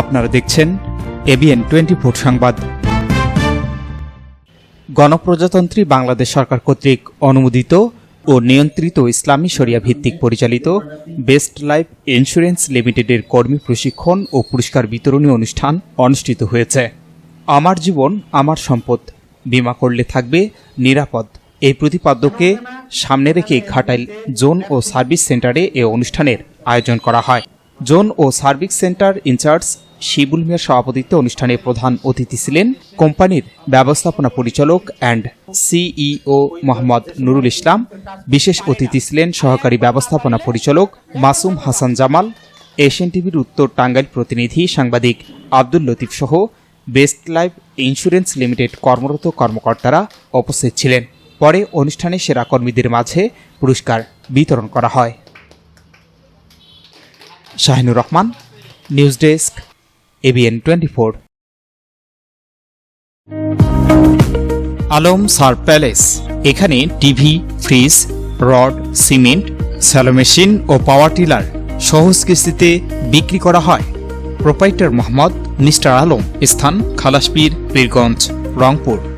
আপনারা দেখছেন ABN twenty four সংবাদ। গণপ্রজাতন্ত্রী বাংলাদেশ সরকার কর্তৃক অনুমোদিত ও নিয়ন্ত্রিত ইসলামী শরিয়া ভিত্তিক পরিচালিত বেস্ট লাইফ ইন্স্যুরেন্স লিমিটেডের কর্মী প্রশিক্ষণ ও পুরস্কার বিতরণী অনুষ্ঠান অনুষ্ঠিত হয়েছে। আমার জীবন, আমার সম্পদ, বিমা করলে থাকবে নিরাপদ। এই প্রতিপাদ্যকে সামনে রেখে ঘাটাইল জোন ও সার্ভিস সেন্টারে এ অনুষ্ঠানের আয়োজন করা হয়। Zone O service centre in charge Shibul মিয়ার সভাপতিত্বে অনুষ্ঠানে প্রধান অতিথি ছিলেন কোম্পানির ব্যবস্থাপনা পরিচালক অ্যান্ড সিইও মোহাম্মদ নুরুল ইসলাম। বিশেষ অতিথি ছিলেন সহকারী ব্যবস্থাপনা পরিচালক মাসুম হাসান জামাল, এশিয়ান টিভির উত্তর টাঙ্গাইল প্রতিনিধি সাংবাদিক আব্দুল লতিফ সহ বেস্ট লাইফ ইন্স্যুরেন্স লিমিটেড কর্মরত কর্মকর্তারা উপস্থিত ছিলেন। পরে অনুষ্ঠানে সেরা কর্মীদের মাঝে পুরস্কার বিতরণ করা হয়। Shahinur Rahman, news desk, ABN twenty four. Alam সার প্যালেস, এখানে TV, fridge, rod, cement, shallow machine ও পাওয়ার টিলার সহজ কিস্তিতে বিক্রি করা হয়। প্রোপাইটার মোহাম্মদ মিস্টার আলম স্থান Khalaspir, Pirganj, Rangpur.